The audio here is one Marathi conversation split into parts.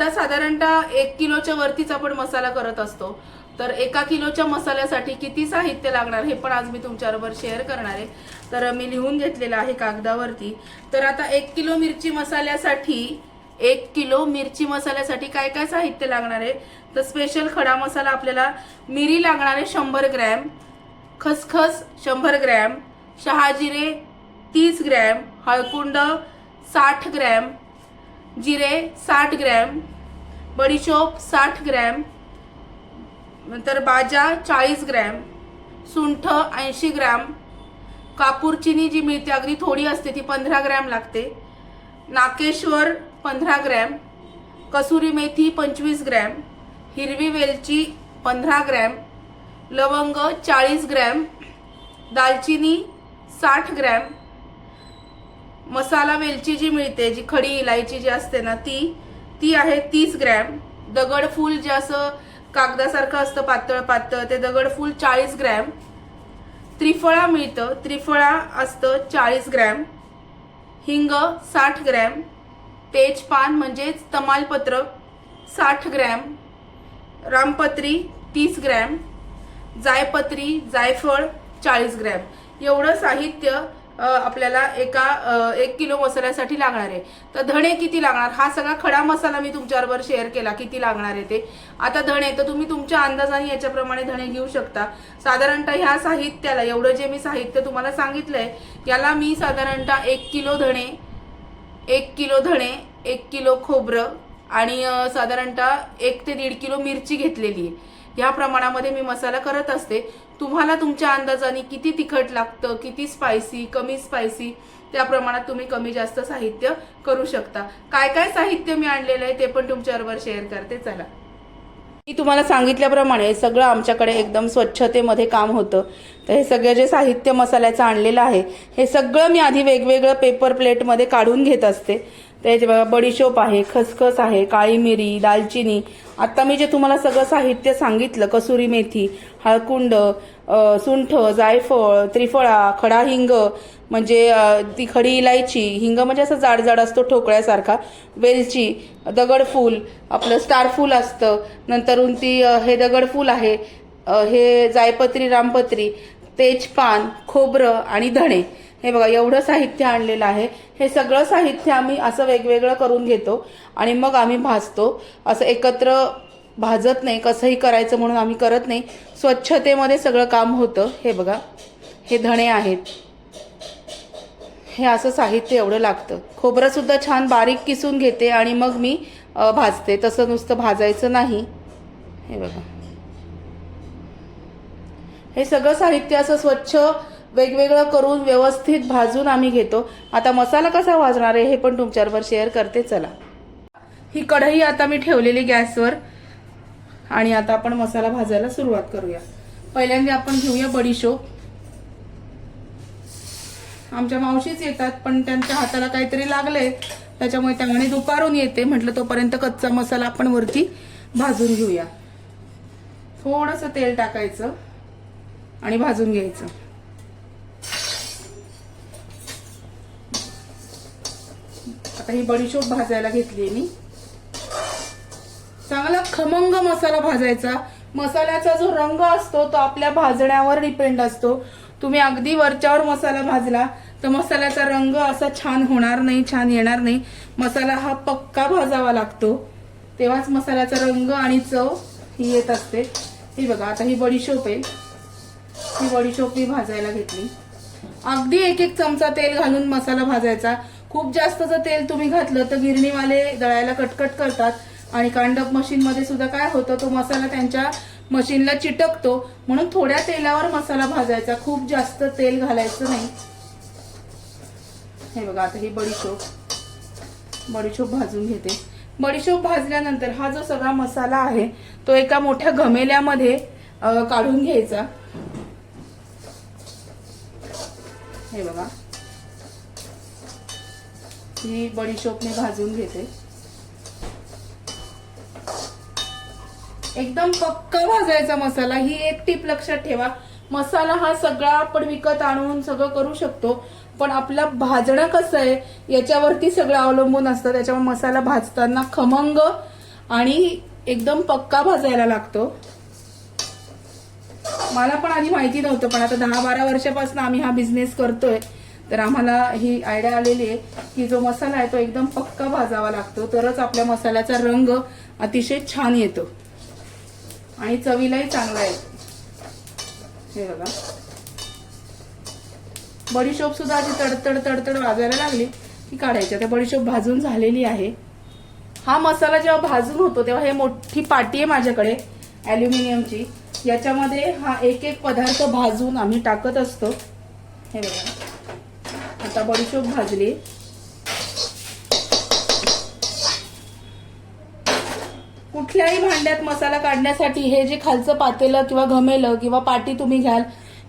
आता साधारणतः एक किलोच्या वरतीच आपण मसाला करत असतो. तर एका किलोच्या मसाल्यासाठी किती साहित्य लागणार हे पण आज मी तुमच्याबरोबर शेअर करणार आहे. तर मी लिहून घेतलेलं आहे कागदावरती. तर आता एक किलो मिरची मसाल्यासाठी एक किलो मिरची मसाल्यासाठी काय काय साहित्य लागणार आहे? तर स्पेशल खडा मसाला आपल्याला मिरी लागणार आहे शंभर ग्रॅम खसखस शंभर ग्रॅम शहाजिरे तीस ग्रॅम हळकुंड साठ ग्रॅम जिरे साठ ग्रॅम बडीशोप साठ ग्रॅम नंतर बाजा चाळीस ग्रॅम सुंठ ऐंशी ग्रॅम. कापूर चिनी जी मिळते अगदी थोडी असते ती पंधरा ग्रॅम लागते. नाकेश्वर पंधरा ग्रॅम कसुरी मेथी पंचवीस ग्रॅम हिरवी वेलची पंधरा ग्रॅम लवंग चाळीस ग्रॅम दालचिनी साठ ग्रॅम. मसाला वेलची जी मिळते जी खडी इलायची जी असते ना ती ती आहे तीस ग्रॅम. दगडफूल जे असं कागदासारखं असतं पातळ पातळ ते दगडफूल चाळीस ग्रॅम. त्रिफळा मिळतं. त्रिफळा असतं चाळीस ग्रॅम. हिंग साठ ग्रॅम. तेजपान म्हणजेच तमालपत्र साठ ग्रॅम. रामपत्री तीस ग्रॅम. जायपत्री जायफळ चाळीस ग्रॅम. एवढं साहित्य आपल्याला एका एक किलो मसाल्यासाठी लागणार आहे. तर धणे किती लागणार? हा सगळा खडा मसाला मी तुमच्याबरोबर शेअर केला किती लागणार आहे ते. आता धणे तर तुम्ही तुमच्या अंदाजाने याच्याप्रमाणे धणे घेऊ शकता. साधारणतः ह्या साहित्याला एवढं जे मी साहित्य तुम्हाला सांगितलंय याला मी साधारणतः एक किलो धणे एक किलो धणे एक किलो खोबरं आणि साधारणतः एक ते दीड किलो मिरची घेतलेली आहे. ह्या प्रमाणामध्ये मी मसाला करत असते. तुम्हाला तुमच्या अंदाजाने किती तिखट लागतं किती स्पायसी कमी स्पायसी त्या प्रमाणात तुम्ही कमी जास्त साहित्य करू शकता. काय काय साहित्य मी आणलेलं आहे ते पण तुमच्याबरोबर शेअर करते चला. मी तुम्हाला सांगितल्याप्रमाणे सगळं आमच्याकडे एकदम स्वच्छतेमध्ये काम होतं. तर हे सगळं जे साहित्य मसाल्याचं आणलेलं आहे हे सगळं मी आधी वेगवेगळं पेपर प्लेटमध्ये काढून घेत असते. त्याचे बघा बडीशोप आहे खसखस आहे काळी मिरी दालचिनी. आत्ता मी जे तुम्हाला सगळं साहित्य सांगितलं कसुरी मेथी हळकुंड सुंठ जायफळ त्रिफळा खडा हिंग म्हणजे ती खडी इलायची हिंग म्हणजे असं जाड जाड असतो ठोकळ्यासारखा वेलची दगडफूल आपलं स्टारफूल असतं नंतरून ती हे दगडफूल आहे हे जायपत्री रामपत्री तेजपान खोबरं आणि धणे. हे बघा एवढं साहित्य आणलेलं आहे. हे सगळं साहित्य आम्ही असं वेगवेगळं करून घेतो आणि मग आम्ही भाजतो. असं एकत्र भाजत नाही कसंही करायचं म्हणून आम्ही करत नाही. स्वच्छतेमध्ये सगळं काम होतं. हे बघा हे धणे आहेत. हे असं साहित्य एवढं लागतं. खोबरंसुद्धा छान बारीक किसून घेते आणि मग मी भाजते. तसं नुसतं भाजायचं नाही. हे बघा. हे सगळं साहित्य असं स्वच्छ वेगवेगळं करून व्यवस्थित भाजून आम्ही घेतो. आता मसाला कसा भाजणार आहे हे पण तुमच्यावर शेअर करते. चला. ही कढई आता मी ठेवलेली गॅसवर. आणि आता आपण मसाला भाजायला सुरुवात करूया. पहिल्यांदा आपण घेऊया बडीशोप आमच्या मावशीच येतात पण त्यांच्या हाताला काहीतरी लागलंय. त्याच्यामुळे त्यामुळे दुपारून येते. म्हटलं तोपर्यंत कच्चा मसाला आपण वरती भाजून घेऊया. थोडस तेल टाकायचं आणि भाजून घ्यायचं. आता ही बडीशोप भाजायला घेतली मी. चांगला खमंग मसाला भाजायचा. मसाल्याचा जो रंग असतो तो आपल्या भाजण्यावर डिपेंड असतो. तुम्ही अगदी वरच्यावर मसाला भाजला तर मसाल्याचा रंग असा छान होणार नाही छान येणार नाही. मसाला हा पक्का भाजावा लागतो. तेव्हाच मसाल्याचा रंग आणि चव ही येत असते. ही बघा आता ही बडीशोप आहे. ही बडीशोप मी भाजायला घेतली. अगदी एक एक चमचा तेल घालून मसाला भाजायचा. खूप जास्त जर तेल तुम्ही घातलं तर गिरणीवाले दळायला कटकट करतात. आणि कांडप मशीनमध्ये सुद्धा काय होतं तो मसाला त्यांच्या मशीनला चिटकतो. म्हणून थोड्या तेलावर मसाला भाजायचा. खूप जास्त तेल घालायचं नाही. हे बघा आता ही बडीशोप. बडीशोप भाजून घेते. बडीशोप भाजल्यानंतर हा जो सगळा मसाला आहे तो एका मोठ्या घमेल्यामध्ये काढून घ्यायचा. हे बघा. ही बडीशोपने भाजून घेते. एकदम पक्का भाजायचा मसाला. ही एक टीप लक्षात ठेवा. मसाला हा सगळा आपण विकत आणून सगळं करू शकतो. पण आपला भाजणं कसं आहे याच्यावरती सगळं अवलंबून असतं. त्याच्यामुळे मसाला भाजताना खमंग आणि एकदम पक्का भाजायला लागतो. मला पण आधी माहिती नव्हतं पण आता दहा बारा वर्षापासून आम्ही हा बिझनेस करतोय. तर आम्हाला ही आयडिया आलेली आहे की जो मसाला आहे तो एकदम पक्का भाजावा लागतो. तरच आपल्या मसाल्याचा रंग अतिशय छान येतो. आणि चवीलाही चांगला येतो हे बघा. बडीशोप सुद्धा आधी तडतड तडतड वाजायला लागली की काढायची. आता बडीशोप भाजून झालेली आहे. हा मसाला जेव्हा भाजून होतो तेव्हा हे मोठी पाटी आहे माझ्याकडे ॲल्युमिनियमची. याच्यामध्ये हा एक एक पदार्थ भाजून आम्ही टाकत असतो. हे बघा. आता बडीशोप भाजली. कुठल्याही भांड्यात मसाला काढण्यासाठी हे जे खालचं पातेलं किंवा घमेलं किंवा पाटी तुम्ही घ्याल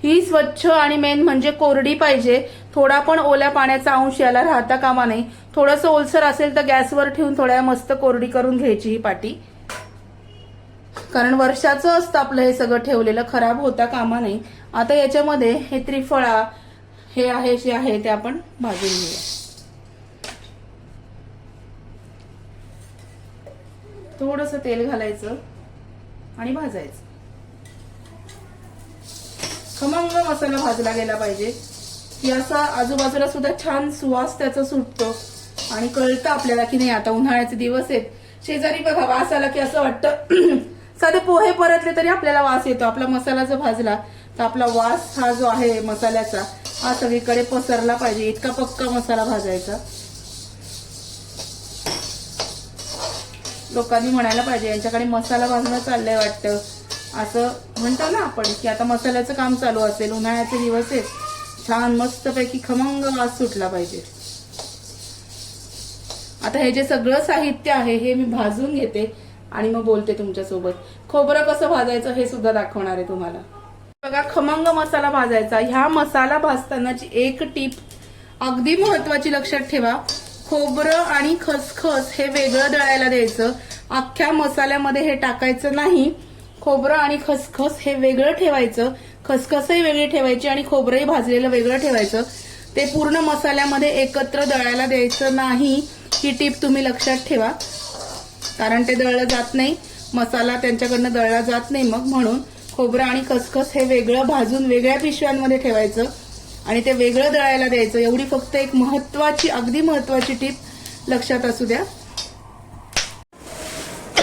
ही स्वच्छ आणि मेन म्हणजे कोरडी पाहिजे. थोडा पण ओल्या पाण्याचा अंश याला राहता कामा नाही थोडंसं ओलसर असेल तर गॅसवर ठेवून थोड्या मस्त कोरडी करून घ्यायची ही पाटी. कारण वर्षाचं असतं आपलं हे सगळं ठेवलेलं खराब होता कामा नाही आता याच्यामध्ये हे त्रिफळा हे आहे जे आहे ते आपण भाजून घेऊया. थोडस तेल घालायचं आणि भाजायचं. खमंग मसाला भाजला गेला पाहिजे. की असा आजूबाजूला सुद्धा छान सुवास त्याचा सुटतो. आणि कळतं आपल्याला की नाही आता उन्हाळ्याचे दिवस आहेत. शेजारी बघा वास आला की असं वाटतं. साधे पोहे परतले तरी आपल्याला वास येतो. आपला मसाला जर भाजला तर आपला वास हा जो आहे मसाल्याचा हा सगळीकडे पसरला पाहिजे. इतका पक्का मसाला भाजायचा. लोकांनी म्हणायला पाहिजे यांच्याकडे मसाला भाजणं चाललंय वाटतं. असं म्हणतो ना आपण की आता मसाल्याचं काम चालू असेल उन्हाळ्याचे दिवस आहेत छान मस्तपैकी खमंग वास सुटला पाहिजे. आता हे जे सगळं साहित्य आहे हे मी भाजून घेते आणि मग बोलते तुमच्यासोबत. खोबरं कसं भाजायचं हे सुद्धा दाखवणार आहे तुम्हाला. बघा खमंग मसाला भाजायचा. ह्या मसाला भाजतानाची एक टीप अगदी महत्वाची लक्षात ठेवा. खोबरं आणि खसखस हे वेगळं दळायला द्यायचं. अख्ख्या मसाल्यामध्ये हे टाकायचं नाही. खोबरं आणि खसखस हे वेगळं ठेवायचं. खसखसही वेगळी ठेवायची आणि खोबरंही भाजलेलं वेगळं ठेवायचं. ते पूर्ण मसाल्यामध्ये एकत्र दळायला द्यायचं नाही. ही टीप तुम्ही लक्षात ठेवा. कारण ते दळलं जात नाही. मसाला त्यांच्याकडनं दळला जात नाही मग म्हणून खोबरं आणि खसखस हे वेगळं भाजून वेगळ्या पिशव्यांमध्ये ठेवायचं. आणि ते वेगळं दळायला द्यायचं. एवढी फक्त एक महत्वाची अगदी महत्वाची टीप लक्षात असू द्या.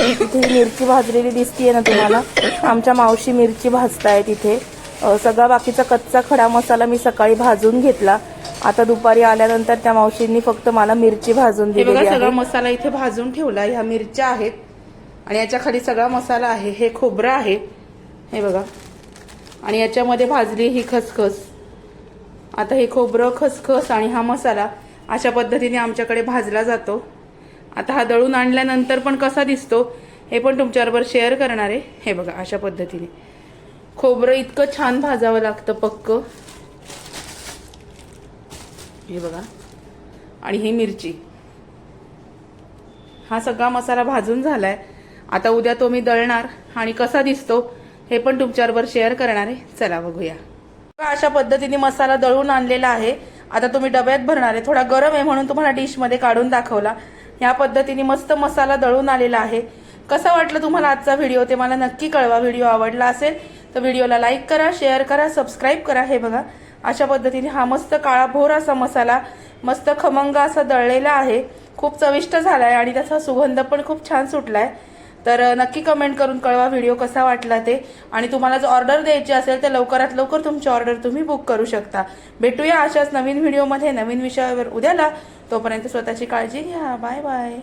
इथे ही मिरची भाजलेली दिसतीये ना तुम्हाला? आमच्या मावशी मिरची भाजतायत इथे सगळा बाकीचा कच्चा खडा मसाला मी सकाळी भाजून घेतला. आता दुपारी आल्यानंतर त्या मावशींनी फक्त मला मिरची भाजून बघा दिलेली सगळा मसाला इथे भाजून ठेवला. ह्या मिरच्या आहेत आणि याच्या खाली सगळा मसाला आहे. हे खोबरं आहे. हे बघा. आणि याच्यामध्ये भाजली ही खसखस. आता हे खोबरं खसखस आणि हा मसाला अशा पद्धतीने आमच्याकडे भाजला जातो. आता हा दळून आणल्यानंतर पण कसा दिसतो हे पण तुमच्याबरोबर शेअर करणार आहे. हे बघा अशा पद्धतीने. खोबरं इतकं छान भाजावं लागतं पक्क. हे बघा. आणि ही मिरची. हा सगळा मसाला भाजून झालाय. आता उद्या तो मी दळणार आणि कसा दिसतो हे पण तुमच्याबरोबर शेअर करणार आहे. चला बघूया. अशा पद्धतीने मसाला दळून आणलेला आहे? आता तुम्ही डब्यात भरणार आहे. थोडा गरम आहे म्हणून तुम्हाला डिशमध्ये काढून दाखवला. या पद्धतीने मस्त मसाला दळून आलेला आहे. कसा वाटलं तुम्हाला आजचा व्हिडिओ? ते मला नक्की कळवा. व्हिडिओ आवडला असेल तर व्हिडिओला लाईक करा शेअर करा सबस्क्राईब करा. हे बघा अशा पद्धतीने हा मस्त काळा भोर असा मसाला मस्त खमंग असा दळलेला आहे. खूप चविष्ट झाला आहे आणि त्याचा सुगंध पण खूप छान सुटला आहे तर नक्की कमेंट करून कळवा व्हिडिओ कसा वाटला ते. आणि तुम्हाला जर ऑर्डर द्यायची असेल तर लवकरात लवकर तुमची ऑर्डर तुम्ही बुक करू शकता. भेटूया अशाच नवीन व्हिडिओमध्ये नवीन विषयावर उद्याला. तोपर्यंत स्वतःची काळजी घ्या. Bye bye